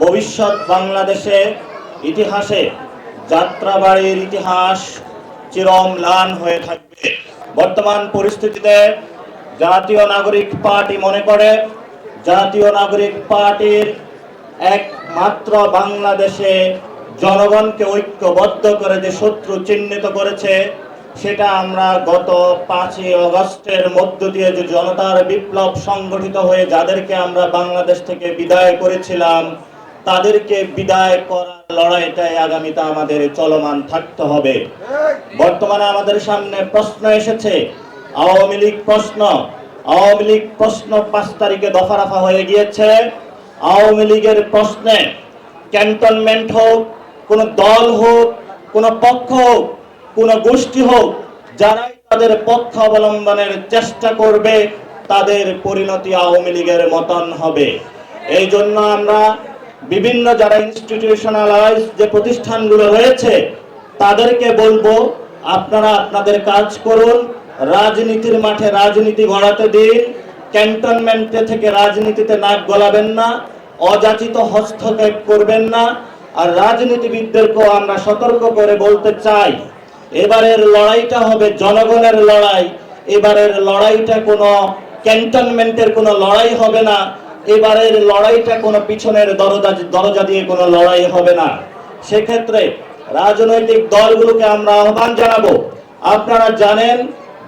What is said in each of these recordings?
ভবিষ্যৎ বাংলাদেশে ইতিহাসে যাত্রাবাড়ির ইতিহাস চিরম্লান হয়ে থাকবে। বর্তমান পরিস্থিতিতে জাতীয় নাগরিক পার্টি মনে করে, জাতীয় নাগরিক পার্টির একমাত্র বাংলাদেশে জনগণকে ঐক্যবদ্ধ করে যে শত্রু চিহ্নিত করেছে, সেটা আমরা গত পাঁচই অগস্টের মধ্য দিয়ে যে জনতার বিপ্লব সংগঠিত হয়ে যাদেরকে আমরা বাংলাদেশ থেকে বিদায় করেছিলাম তাদেরকে বিদায় করার লড়াইটাই আগামীতে আমাদের চলমান থাকতে হবে। বর্তমানে আমাদের সামনে প্রশ্ন এসেছে, আওয়ামী লীগ প্রশ্ন, আওয়ামী লীগ প্রশ্ন পাঁচ তারিখে দফা রাফা হয়ে গিয়েছে। আওয়ামী লীগের প্রশ্নে ক্যান্টনমেন্ট হোক, কোন দল হোক, কোন পক্ষ হোক, কোন গোষ্ঠী হোক, যারাই তাদের পক্ষ অবলম্বনের চেষ্টা করবে, তাদের পরিণতি আওয়ামী লীগের মতন হবে। এই জন্য আমরা বিভিন্ন যারা ইনস্টিটিউশনালাইজ যে প্রতিষ্ঠানগুলো রয়েছে, তাদেরকে বলব আপনারা আপনাদের কাজ করুন, রাজনীতির মাঠে রাজনীতি গড়াতে দিন, ক্যান্টনমেন্টে থেকে রাজনীতিতে নাক গলাবেন না, অযাচিত হস্তক্ষেপ করবেন না, আর রাজনীতিবিদদেরকেও আমরা সতর্ক করে বলতে চাই, এবারের লড়াইটা হবে জনগণের লড়াই, এবারের লড়াইটা কোনো ক্যান্টনমেন্টের কোনো লড়াই হবে না এবারের লড়াইটা কোনো পিছনের দরজা দরজা দিয়ে কোনো লড়াই হবে না। সেক্ষেত্রে রাজনৈতিক দলগুলোকে আমরা আহ্বান জানাব। আপনারা জানেন,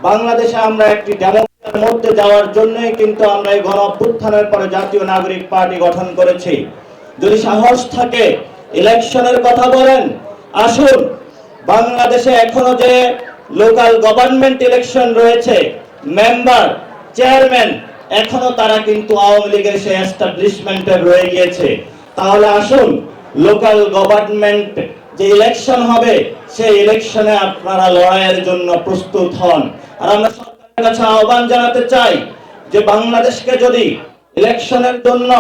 বাংলাদেশে আমরা একটি ডেমোক্রেসির মধ্যে যাওয়ার জন্যই কিন্তু আমরা এই গণ অভ্যুত্থানের পরে জাতীয় নাগরিক পার্টি গঠন করেছি। যদি সাহস থাকে, ইলেকশনের কথা বলেন, আসুন, বাংলাদেশে এখনও যে লোকাল গভর্নমেন্ট ইলেকশন রয়েছে, মেম্বার, চেয়ারম্যান এখনও তারা কিন্তু আওয়ামী লীগের সেই এস্টাবলিশমেন্টে রয়ে গিয়েছে। তাহলে আসুন লোকাল গভর্নমেন্ট যে ইলেকশন হবে, সেই ইলেকশনে আপনারা লড়াইয়ের জন্য প্রস্তুত হন। আর আমরা সরকারের কাছে আহ্বান জানাতে চাই যে বাংলাদেশকে যদি ইলেকশনের জন্য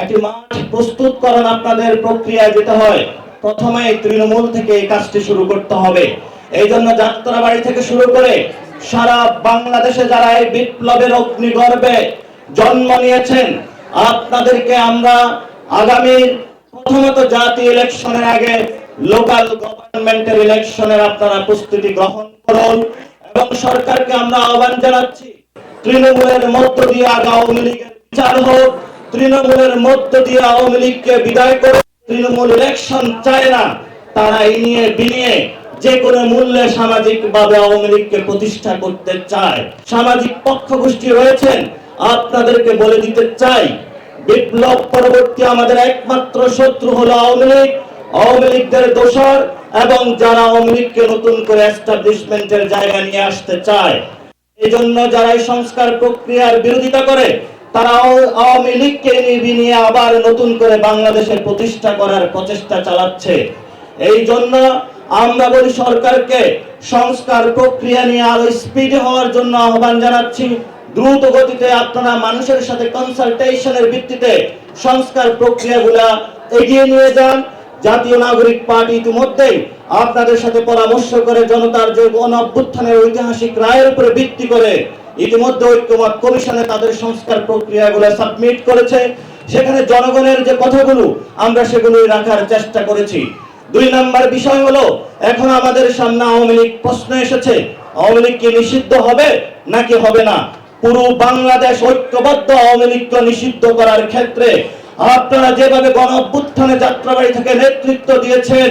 একটি মাঠ প্রস্তুত করেন আপনাদের প্রক্রিয়া যেতে হয় প্রথমে তৃণমূল থেকে এই কাজটি শুরু করতে হবে। এই জন্য যাত্রাবাড়ি থেকে শুরু করে সারা বাংলাদেশে যারা এই বিপ্লবের অগ্নিগর্ভে জন্ম নিয়েছেন, আপনাদেরকে আমরা আগামী প্রথমত জাতীয় ইলেকশনের আগে লোকাল গভর্নমেন্টের ইলেকশনের আপনারা প্রস্তুতি গ্রহণ করুন এবং সরকারকে আমরা আহ্বান জানাচ্ছি, তৃণমূলের মধ্য দিয়ে আওয়ামী লীগের বিচার হোক, তৃণমূলের মধ্য দিয়ে আওয়ামী লীগকে বিদায় করে তৃণমূল ইলেকশন চায় না তারা এই নিয়ে বিনিয়ে যে কোনো মূল্যে সামাজিক ভাবে আওয়ামী লীগকে প্রতিষ্ঠা করতে চায়, সামাজিক পক্ষ গোষ্ঠী রয়েছেন, আপনাদেরকে বলে দিতে চাই, বিপ্লব পরবর্তী আমাদের একমাত্র শত্রু হলো আওয়ামী লীগ। আওয়ামী লীগদের দোষর এবং যারা আওয়ামী লীগকে নতুন করে এস্টাবলিশমেন্টের জায়গা নিয়ে আসতে চায় এই জন্য যারা এই সংস্কার প্রক্রিয়ার বিরোধিতা করে, তারা আওয়ামী লীগকে নিয়ে আবার নতুন করে বাংলাদেশের প্রতিষ্ঠা করার প্রচেষ্টা চালাচ্ছে। এই জন্য আমরা বলি সরকারকে সংস্কার প্রক্রিয়া নিয়ে আরও স্পিড হওয়ার জন্য আহ্বান জানাচ্ছি। দ্রুত গতিতে আপনারা মানুষের সাথে কনসালটেশনের ভিত্তিতে সংস্কার প্রক্রিয়াগুলা এগিয়ে নিয়ে যান। জাতীয় নাগরিক পার্টি ইতিমধ্যেই আপনাদের সাথে পরামর্শ করে জনতার যে গণ অভ্যুত্থানের ঐতিহাসিক রায়ের উপরে ভিত্তি করে ইতিমধ্যে ঐক্যমত কমিশনে তাদের সংস্কার প্রক্রিয়াগুলো সাবমিট করেছে। সেখানে জনগণের যে কথাগুলো আমরা সেগুলোই রাখার চেষ্টা করেছি। দুই নাম্বার বিষয় হলো, এখন আমাদের সামনে আওয়ামী লীগ প্রশ্ন এসেছে, আওয়ামী লীগ কি নিষিদ্ধ হবে নাকি হবে না? পুরো বাংলাদেশ ঐক্যবদ্ধ আওয়ামী লীগকে নিষিদ্ধ করার ক্ষেত্রে আপনারা যেভাবে গণ অভ্যুত্থানে যাত্রাবাড়ি থেকে নেতৃত্ব দিয়েছেন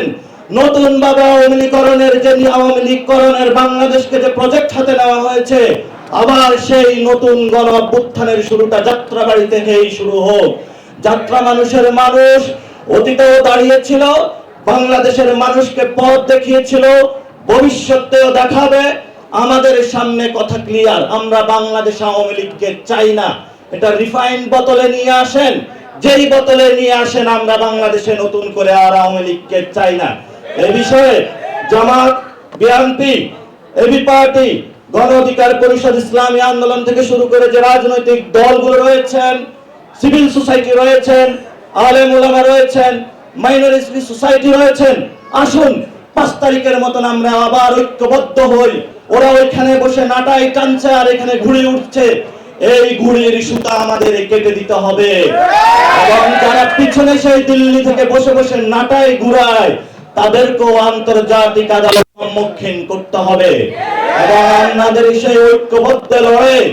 নতুন ভাবে আওয়ামী লীগকরণের যে আওয়ামী লীগকরণের বাংলাদেশকে যে প্রজেক্ট হাতে নেওয়া হয়েছে, আবার সেই নতুন গণ অভ্যুত্থানের শুরুটা যাত্রাবাড়ি থেকেই শুরু হোক। যাত্রা মানুষের মানুষ অতীতেও দাঁড়িয়েছিল বাংলাদেশের মানুষকে পথ দেখিয়েছিল, ভবিষ্যতেও দেখাবে। আমাদের সামনে কথা ক্লিয়ার আমরা বাংলাদেশ আওয়ামী লীগকে চাই না। এটা রিফাইন বোতলে নিয়ে আসেন, যেই বোতলে নিয়ে আসেন, আমরা বাংলাদেশে নতুন করে আর আওয়ামী লীগকে চাই না। এ বিষয়ে জামাত, বিএনপি, এবি পার্টি, গণ অধিকার পরিষদ, ইসলামী আন্দোলন থেকে শুরু করে যে রাজনৈতিক দলগুলো রয়েছেন, সিভিল সোসাইটি রয়েছেন, আলেম ওলামা রয়েছেন মাইনরিটি সোসাইটি রয়েছেন, আসুন, পাঁচ তারিখের মতন আমরা আবার ঐক্যবদ্ধ হই। ওরা ওইখানে বসে নাটাই টানছে আর এখানে ঘুরে উঠছে। এই গুড়ির সুতা আমাদের কেটে দিতে হবে। এবং যারা পিছনে সেই দিল্লি থেকে বসে বসে নাটায় ঘুরায়, তাদেরকেও আন্তর্জাতিক আদালত সম্মুখীন করতে হবে। এবং আমাদের সেই ঐক্যবদ্ধ লড়াই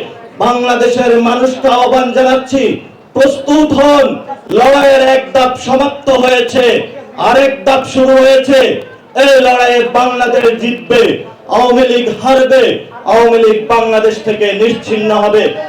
বাংলাদেশের মানুষকে আহ্বান জানাচ্ছি প্রস্তুত হন। লড়াইয়ের এক ধাপ সমাপ্ত হয়েছে, আরেক ধাপ শুরু হয়েছে। এই লড়াইয়ে বাংলাদেশ জিতবে, আওয়ামী লীগ হারবে, আওয়ামী লীগ বাংলাদেশ থেকে নিশ্চিন্ন হবে।